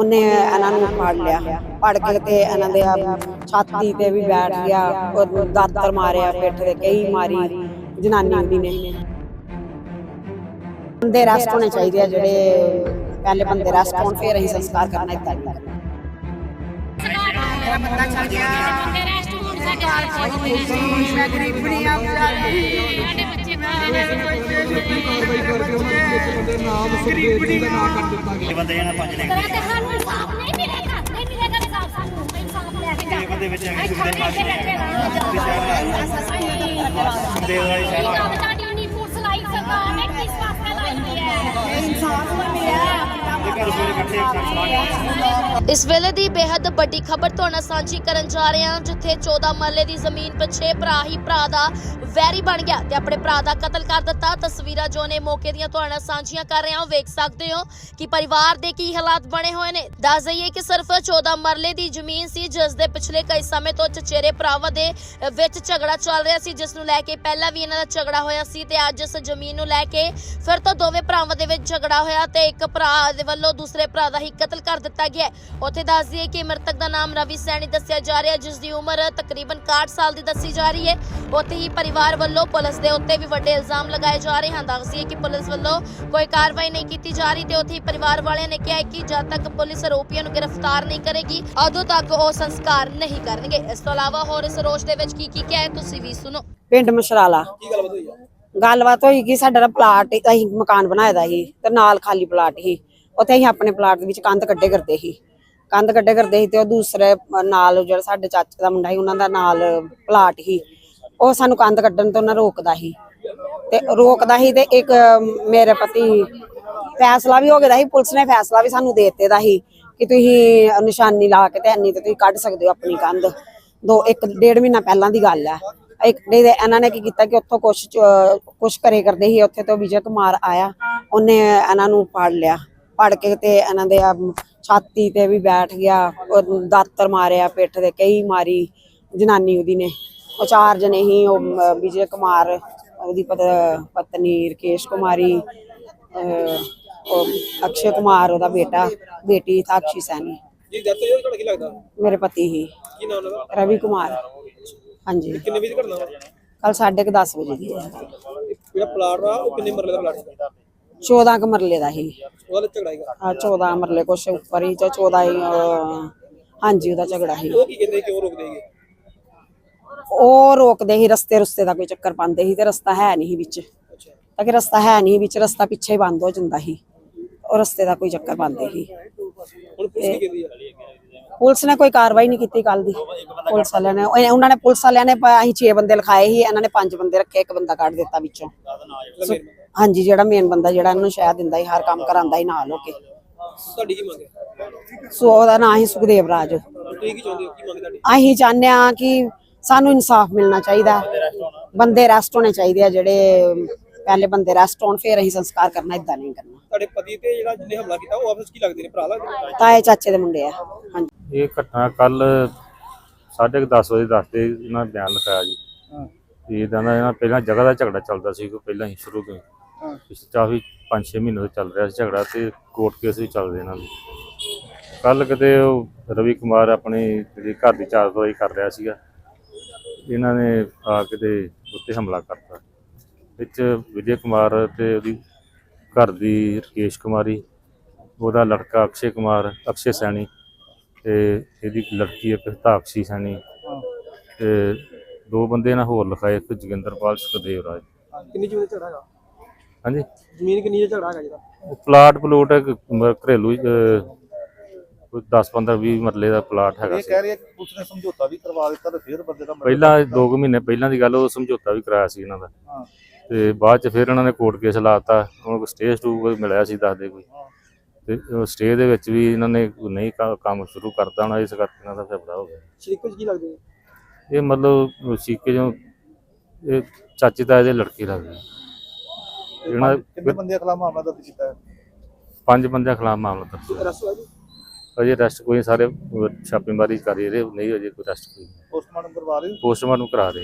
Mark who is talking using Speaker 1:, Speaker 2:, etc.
Speaker 1: ਉਹਨੇ ਇਹਨਾਂ ਨੂੰ ਫੜ ਲਿਆ। ਫੜ ਕੇ ਤੇ ਇਹਨਾਂ ਦੇ ਛਾਤੀ ਤੇ ਵੀ ਬੈਠ ਗਿਆ। ਉਹ ਦਾਤਰ ਮਾਰਿਆ, ਪਿੱਠ ਤੇ ਕਈ ਮਾਰੀ ਜਨਾਨੀ ਦੀ ਨੇ। ਬੰਦੇ ਰੈਸਟ ਹੋਣੇ ਚਾਹੀਦੇ ਆ ਜਿਹੜੇ ਪਹਿਲੇ ਬੰਦੇ ਰੈਸਟ ਹੋਣ, ਫਿਰ ਅਸੀਂ ਸੰਸਕਾਰ ਕਰਨਾ ਇਦਾਂ ਨਹੀਂ
Speaker 2: ਮੇਰਾ ਬੰਦਾ ਚਲ ਗਿਆ।
Speaker 3: ਬੰਦੇ ਰੈਸਟ ਹੋਣ ਸਾਡੇ
Speaker 2: ਮੈਂ ਗਰੀਬ ਨਹੀਂ। ਆ
Speaker 3: ਸਾਡੇ ਬੱਚੇ ਬਾਹਰ
Speaker 4: ਬੰਦੇ ਜਣਾ ਪੰਜ ਲੈ
Speaker 3: ਤੇ ਸਾਨੂੰ ਇਨਸਾਫ ਨਹੀਂ ਮਿਲੇਗਾ। ਨਹੀਂ ਮਿਲੇਗਾ ਇਨਸਾਫ ਸਾਨੂੰ ਇਨਸਾਫ ਲੈ ਕੇ ਜਾ
Speaker 4: ਬੰਦੇ ਵਿੱਚ ਹੈਗੇ
Speaker 3: ਇੱਥੇ ਬੈਠੇ ਬੈਠੇ
Speaker 4: ਦੇ ਦਾ ਹੀ
Speaker 3: ਕੀ ਗੱਲ ਤੁਹਾਡੀ ਉਨੀ ਪੁਲਿਸ ਲਾਈ ਸਰਕਾਰ ਨੇ ਕਿਸ ਵਾਸਤੇ ਲਾਈ ਹੈ? ਇਨਸਾਫ ਮਿਲਿਆ।
Speaker 4: ਘਰ ਸਵੇਰੇ ਇਕੱਠੇ ਸਮਾਨ
Speaker 5: ਇਸ ਵੇਲੇ ਦੀ ਬੇहद ਵੱਡੀ ਖਬਰ ਤੁਹਾਡੇ ਨਾਲ ਸਾਂਝੀ ਕਰਨ ਜਾ ਰਹੇ ਹਾਂ, ਜਿੱਥੇ 14 ਮਰਲੇ ਦੀ ਜ਼ਮੀਨ ਪਿੱਛੇ ਭਰਾ ਹੀ ਭਰਾ ਦਾ ਵੈਰੀ ਬਣ ਗਿਆ ਤੇ ਆਪਣੇ ਭਰਾ ਦਾ ਕਤਲ ਕਰ ਦਿੱਤਾ। ਤਸਵੀਰਾਂ ਜੋ ਨੇ ਮੌਕੇ ਦੀਆਂ ਤੁਹਾਡੇ ਨਾਲ ਸਾਂਝੀਆਂ ਕਰ ਰਹੇ ਹਾਂ, ਵੇਖ ਸਕਦੇ ਹੋ ਕਿ ਪਰਿਵਾਰ ਦੇ ਕੀ ਹਾਲਾਤ ਬਣੇ ਹੋਏ ਨੇ। ਦੱਸ ਦਈਏ ਕਿ ਸਿਰਫ 14 ਮਰਲੇ ਦੀ ਜ਼ਮੀਨ ਸੀ, ਜਿਸ ਦੇ ਪਿਛਲੇ ਕਈ ਸਮੇਂ ਤੋਂ ਚਚੇਰੇ ਭਰਾਵਾਂ ਦੇ ਵਿੱਚ ਝਗੜਾ ਚੱਲ ਰਿਹਾ ਸੀ, ਜਿਸ ਨੂੰ ਲੈ ਕੇ ਪਹਿਲਾਂ ਵੀ ਇਹਨਾਂ ਦਾ ਝਗੜਾ ਹੋਇਆ ਸੀ ਤੇ ਅੱਜ ਇਸ ਜ਼ਮੀਨ ਨੂੰ ਲੈ ਕੇ ਫਿਰ ਤੋਂ ਦੋਵੇਂ ਭਰਾਵਾਂ ਦੇ ਵਿੱਚ ਝਗੜਾ ਹੋਇਆ ਤੇ ਇੱਕ ਭਰਾ ਦੇ ਵੱਲੋਂ ਦੂਸਰੇ ਭਰਾ ਦਾ ਹੀ ਕਤਲ ਕਰ ਦਿੱਤਾ ਗਿਆ ਉੱਥੇ ਦੱਸ ਦਈਏ ਕਿ ਮ੍ਰਿਤਕ ਦਾ ਨਾਮ ਰਵੀ ਸੈਣੀ ਦੱਸਿਆ ਜਾ ਰਿਹਾ ਜਿਸ ਦੀ ਉਮਰ ਤਕਰੀਬਨ 61 ਸਾਲ ਦੀ ਦੱਸੀ ਜਾ ਰਹੀ ਹੈ। ਉੱਥੇ ਹੀ ਪਰਿਵਾਰ ਵੱਲੋਂ ਪੁਲਿਸ ਦੇ ਉੱਤੇ ਵੀ ਵੱਡੇ ਇਲਜ਼ਾਮ ਲਗਾਏ ਜਾ ਰਹੇ ਹਨ। ਦੱਸ ਦਈਏ ਕਿ ਪੁਲਿਸ ਵੱਲੋਂ ਕੋਈ ਕਾਰਵਾਈ ਨਹੀਂ ਕੀਤੀ ਜਾ ਰਹੀ ਤੇ ਉੱਥੇ ਹੀ ਪਰਿਵਾਰ ਵਾਲਿਆਂ ਨੇ ਕਿਹਾ ਕਿ ਜਦ ਤੱਕ ਪੁਲਿਸ ਆਰੋਪੀਆਂ ਨੂੰ ਗ੍ਰਿਫਤਾਰ ਨਹੀਂ ਕਰੇਗੀ ਉਦੋਂ ਤੱਕ ਉਹ ਸੰਸਕਾਰ ਨਹੀਂ ਕਰਨਗੇ। ਇਸ ਤੋਂ ਇਲਾਵਾ ਹੋਰ ਇਸ ਰੋਸ਼ ਦੇ ਵਿੱਚ ਕੀ ਕੀ ਕਿਹਾ ਹੈ ਤੁਸੀਂ ਵੀ ਸੁਣੋ।
Speaker 1: ਪਿੰਡ ਮਸ਼ਰਾਲਾ
Speaker 2: ਕੀ ਗੱਲਬਾਤ ਹੋਈ ਆ?
Speaker 1: ਗੱਲਬਾਤ ਹੋਈ ਕਿ ਸਾਡਾ ਪਲਾਟ ਅਸੀਂ ਮਕਾਨ ਬਣਾਇਆ ਦਾ ਸੀ ਤੇ ਨਾਲ ਖਾਲੀ ਪਲਾਟ ਸੀ। ਉੱਥੇ ਅਸੀਂ ਆਪਣੇ ਪਲਾਟ ਦੇ ਵਿੱਚ ਕੰਧ ਕੱਢੇ ਕਰਦੇ ਸੀ। ਕੰਧ ਕੱਢੇ ਕਰਦੇ ਸੀ ਤੇ ਉਹ ਦੂਸਰੇ ਨਾਲ ਜਿਹੜਾ ਸਾਡੇ ਚਾਚੇ ਦਾ ਮੁੰਡਾ ਸੀ, ਉਹਨਾਂ ਦਾ ਨਾਲ ਪਲਾਟ ਸੀ। ਉਹ ਸਾਨੂੰ ਕੰਧ ਕੱਢਣ ਤੋਂ ਨਾ ਰੋਕਦਾ ਸੀ। ਤੇ ਰੋਕਦਾ ਸੀ ਤੇ ਇੱਕ ਮੇਰੇ ਪਤੀ ਫੈਸਲਾ ਵੀ ਹੋ ਗਿਆ ਸੀ, ਪੁਲਿਸ ਨੇ ਫੈਸਲਾ ਵੀ ਸਾਨੂੰ ਦੇ ਦਿੱਤੇ ਦਾ ਸੀ ਕਿ ਤੁਸੀਂ ਨਿਸ਼ਾਨੀ ਲਾ ਕੇ ਤੇ ਐਨੀ ਤੇ ਤੁਸੀਂ ਕੱਢ ਸਕਦੇ ਹੋ ਆਪਣੀ ਕੰਧ। ਦੋ, ਇੱਕ ਡੇਢ ਮਹੀਨਾ ਪਹਿਲਾਂ ਦੀ ਗੱਲ ਹੈ। ਇੱਕ ਦੇ ਇਹਨਾਂ ਨੇ ਕੀ ਕੀਤਾ ਕਿ ਉੱਥੋਂ ਕੁਛ ਕੁਛ ਕਰੇ ਕਰਦੇ ਸੀ, ਉੱਥੇ ਤੋਂ ਵਿਜੇ ਕੁਮਾਰ ਆਇਆ, ਉਹਨੇ ਇਹਨਾਂ ਨੂੰ ਫੜ ਲਿਆ। ਫੜ ਕੇ ਤੇ ਇਹਨਾਂ ਦੇ ਛਾਤੀ ਤੇ ਵੀ ਬੈਠ ਗਿਆ ਉਹ ਦਾਤਰ ਮਾਰਿਆ ਪਿੱਠ ਤੇ ਕਈ ਮਾਰੀ ਜਨਾਨੀ ਉਹਦੀ ਨੇ। ਉਹ ਚਾਰ ਜਣੇ ਹੀ ਉਹ ਵਿਜੇ ਕੁਮਾਰ ਉਹਦੀ ਪਤ- ਪਤਨੀ ਰਕੇਸ਼ ਕੁਮਾਰੀ ਅਹ, ਉਹ ਅਕਸ਼ੇ ਕੁਮਾਰ ਉਹਦਾ ਬੇਟਾ ਬੇਟੀ ਸਾਕਸ਼ੀ ਸੈਣੀ।
Speaker 2: ਜੀ ਦੱਸੋ ਜੀ ਤੁਹਾਡਾ ਕੀ ਲੱਗਦਾ?
Speaker 1: ਮੇਰੇ ਪਤੀ ਹੀ।
Speaker 2: ਕੀ ਨਾਮ ਉਹਨਾਂ ਦਾ
Speaker 1: ਰਵੀ ਕੁਮਾਰ। ਹਾਂਜੀ।
Speaker 2: ਕਿੰਨੇ ਵਜੇ ਘਟਨਾ ਵਾ?
Speaker 1: ਕੱਲ 10:30 ਵਜੇ ਦੀ ਹੈ।
Speaker 2: ਜਿਹੜਾ ਪਲਾਟ ਵਾ ਉਹ ਕਿੰਨੇ ਮਰਲੇ ਦਾ ਪਲਾਟ? ਸੀ
Speaker 1: 14 ਕ ਮਰਲੇ ਦਾ ਹੀ।
Speaker 2: ਉਹਦਾ ਝਗੜਾ ਹੈਗਾ
Speaker 1: ਆ 14 ਮਰਲੇ ਕੁਛ ਉੱਪਰ ਹੀ ਜਾਂ 14 ਹੀ ਅਹ, ਹਾਂਜੀ ਉਹਦਾ ਝਗੜਾ ਸੀ
Speaker 2: ਉਹ ਕੀ ਕਹਿੰਦੇ ਕਿਉਂ ਰੋਕਦੇ ਹੈਗੇ
Speaker 1: ਉਹ ਰੋਕਦੇ ਸੀ ਰਸਤੇ ਰਸਤੇ ਦਾ ਕੋਈ ਚੱਕਰ ਪਾਉਂਦੇ ਸੀ ਤੇ ਰਸਤਾ ਹੈ ਨਹੀਂ ਸੀ ਵਿੱਚ।
Speaker 2: ਅੱਛਾ।
Speaker 1: ਤਾਂ ਕਿ ਰਸਤਾ ਹੈ ਨਹੀਂ ਵਿੱਚ ਰਸਤਾ ਪਿੱਛੇ ਹੀ ਬੰਦ ਹੋ ਜਾਂਦਾ ਸੀ। ਉਹ ਰਸਤੇ ਦਾ ਕੋਈ ਚੱਕਰ ਪਾਉਂਦੇ ਸੀ।
Speaker 2: ਹੁਣ ਪੁਲਿਸ ਕੀ ਕਹਿੰਦੀ ਆ?
Speaker 1: ਪੁਲਿਸ ਨੇ ਕੋਈ ਕਾਰਵਾਈ ਨਹੀਂ ਕੀਤੀ ਕੱਲ ਦੀ। ਪੁਲਿਸ ਵਾਲਿਆਂ ਨੇ ਉਹ- ਉਹਨਾਂ ਨੇ ਪੁਲਿਸ ਵਾਲਿਆਂ ਨੇ ਪ- ਅਸੀਂ 6 ਬੰਦੇ ਲਿਖਾਏ ਸੀ ਇਹਨਾਂ ਨੇ 5 ਬੰਦੇ ਰੱਖੇ ਇੱਕ ਬੰਦਾ ਕੱਢ ਦਿੱਤਾ ਵਿੱਚੋਂ। ਹਾਂਜੀ ਜਿਹੜਾ ਮੇਨ ਬੰਦਾ ਜਿਹੜਾ ਇਹਨਾਂ ਨੂੰ ਸ਼ਾਇਦ ਦਿੰਦਾ ਸੀ ਹਰ ਕੰਮ ਕਰਾਂਦਾ ਸੀ ਨਾਲ ਹੋ ਕੇ।
Speaker 2: ਤੁਹਾਡੀ ਕੀ ਮੰਗ ਹੈ?
Speaker 1: ਸੋ ਉਹਦਾ ਨਾਂ ਹੀ ਸੁਖਦੇਵ ਰਾਜ।
Speaker 2: ਤੁਸੀਂ ਕੀ ਚਾਹੁੰਦੇ ਹੋ? ਕੀ ਮੰਗ ਤੁਹਾਡੀ?
Speaker 1: ਅਸੀਂ ਚਾਹੁੰਦੇ ਆ ਕਿ ਸਾਨੂੰ ਇਨਸਾਫ ਮਿਲਣਾ ਚਾਹੀਦਾ। ਬੰਦੇ ਰੈਸਟ ਹੋਣੇ ਚਾਹੀਦੇ ਆ ਜਿਹੜੇ ਪਹਿਲੇ ਬੰਦੇ ਰੈਸਟ ਹੋਣ ਫਿਰ ਅਸੀਂ ਸੰਸਕਾਰ ਕਰਨਾ ਇਦਾਂ ਨਹੀਂ ਕਰਨਾ।
Speaker 2: ਤੁਹਾਡੇ ਪਤੀ ਤੇ ਜਿਹੜਾ ਜਿਹਨੇ ਹਮਲਾ ਕੀਤਾ ਉਹ ਆਪਸ 'ਚ ਕੀ ਲੱਗਦੇ ਨੇ? ਭਰਾ ਲੱਗਦੇ ਨੇ?
Speaker 1: ਤਾਏ ਚਾਚੇ ਦੇ ਮੁੰਡੇ ਆ ਹਾਂਜੀ।
Speaker 6: ਇਹ ਘਟਨਾ ਕੱਲ 10:30 ਵਜੇ ਦੱਸਦੇ ਇਹਨਾਂ ਨੇ ਬਿਆਨ ਲਿਖਾਇਆ ਜੀ। ਤੇ ਇਹਦਾ ਨਾ ਇਹਨਾਂ ਪਹਿਲਾਂ ਜਗ੍ਹਾ ਦਾ ਝਗੜਾ ਚੱਲਦਾ ਸੀ ਕੋਈ ਪਹਿਲਾਂ ਹੀ ਸ਼ੁਰੂ ਤੋਂ ਹੀ। ਪਿਛਲੇ ਕਾਫੀ 5-6 ਮਹੀਨੇ ਤੋਂ ਚੱਲ ਰਿਹਾ ਸੀ ਝਗੜਾ ਤੇ ਕੋਰਟ ਕੇਸ ਵੀ ਚੱਲਦੇ ਇਹਨਾਂ ਦੇ। ਕੱਲ ਕਿਤੇ ਉਹ ਰਵੀ ਕੁਮਾਰ ਆਪਣੇ ਜਿਹੜੀ ਘਰ ਦੀ ਚਾਰ ਦਵਾਈ ਕਰ ਰਿਹਾ ਸੀਗਾ, ਇਹਨਾਂ ਨੇ ਆ ਕੇ ਤੇ ਉੱਤੇ ਹਮਲਾ ਕਰਤਾ। ਵਿੱਚ ਵਿਜੇ ਕੁਮਾਰ ਤੇ ਉਹਦੀ ਘਰ ਦੀ ਰਕੇਸ਼ ਕੁਮਾਰੀ, ਉਹਦਾ ਲੜਕਾ ਅਕਸ਼ੇ ਕੁਮਾਰ, ਅਕਸ਼ੇ ਸੈਣੀ ਤੇ ਇਹਦੀ ਲੜਕੀ ਹੈ ਤਾਕਸ਼ੀ ਸੈਣੀ ਤੇ ਦੋ ਬੰਦੇ ਨਾਲ ਹੋਰ ਲਿਖਾਏ, ਇੱਕ ਜੋਗਿੰਦਰਪਾਲ ਸੁਖਦੇਵ ਰਾਜ।
Speaker 2: ਕਿੰਨੀ ਜ਼ਮੀਨ ਦਾ ਹੈਗਾ?
Speaker 6: ਹਾਂਜੀ।
Speaker 2: ਜ਼ਮੀਨ ਕਿੰਨੀ ਦਾ ਝਗੜਾ ਹੈਗਾ ਜਿਹੜਾ?
Speaker 6: ਉਹ ਪਲਾਟ ਪਲੂਟ ਇੱਕ ਮ- ਘਰੇਲੂ ਅਹ, ਕੋਈ 10 15 20 ਮਰਲੇ ਦਾ ਪਲਾਟ ਹੈਗਾ
Speaker 7: ਇਹ
Speaker 6: ਸੀ।
Speaker 7: ਕਹਿ ਰਹੀ ਹੈ ਕਿ ਪੁਲਿਸ ਨੇ ਸਮਝੌਤਾ ਵੀ ਕਰਵਾ ਦਿੱਤਾ ਤੇ ਫਿਰ ਬੰਦੇ ਦਾ ਮਰਡਰ
Speaker 6: ਪਹਿਲਾਂ 2 ਕੁ ਮਹੀਨੇ ਪਹਿਲਾਂ ਦੀ ਗੱਲ ਉਹ ਸਮਝੌਤਾ ਵੀ ਕਰਾਇਆ ਸੀ ਇਹਨਾਂ ਦਾ।
Speaker 7: ਹਾਂ।
Speaker 6: ਤੇ ਬਾਅਦ ਚ ਫਿਰ ਇਹਨਾਂ ਨੇ ਕੋਰਟ ਕੇਸ ਲਾਤਾ ਉਹਨਾਂ ਕੋਲ ਸਟੇ ਸਟੂ ਕੋਈ ਮਿਲਿਆ ਸੀ ਦੱਸਦੇ ਕੋਈ। ਤੇ ਸਟੇ ਦੇ ਵਿੱਚ ਵੀ ਇਹਨਾਂ ਨੇ ਨਹੀਂ ਕ- ਕੰਮ ਸ਼ੁਰੂ ਕਰਤਾ ਹੋਣਾ ਇਸ ਕਰਕੇ ਇਹਨਾਂ ਦਾ ਫੈਸਲਾ ਹੋ ਗਿਆ।
Speaker 2: ਸ਼ਰੀਕੋ ਕੀ ਲੱਗਦੇ ਨੇ?
Speaker 6: ਇਹ ਮਤਲਬ ਸੀਕੇ ਜੋ ਇਹ ਚਾਚੇ ਤਾਏ ਦੇ ਲੜਕੀ ਲੱਗਦੀ। ਇਹਨਾਂ
Speaker 7: ਕਿੰਨੇ ਬੰਦੇ ਖਿਲਾਫ ਮਾਮਲਾ ਦਰਜ ਕੀਤਾ ਹੈ?
Speaker 6: ਪੰਜ ਬੰਦਿਆਂ ਖਿਲਾਫ ਮਾਮਲਾ ਦਰਜ ਹੈ।
Speaker 2: ਰਸੂ ਆ ਜੀ?
Speaker 6: ਅਜੇ ਅਰੈਸਟ ਕੋਈ ਸਾਰੇ ਅਹ, ਛਾਪੇਮਾਰੀ ਕਰ ਰਹੇ ਨਹੀਂ ਅਜੇ ਕੋਈ ਅਰੈਸਟ ਕੋਈ
Speaker 7: ਪੋਸਟਮਾਰਟਮ ਕਰਵਾ ਰਹੇ ਹੋ?
Speaker 6: ਪੋਸਟਮਾਰਟਮ ਕਰਾ ਰਹੇ।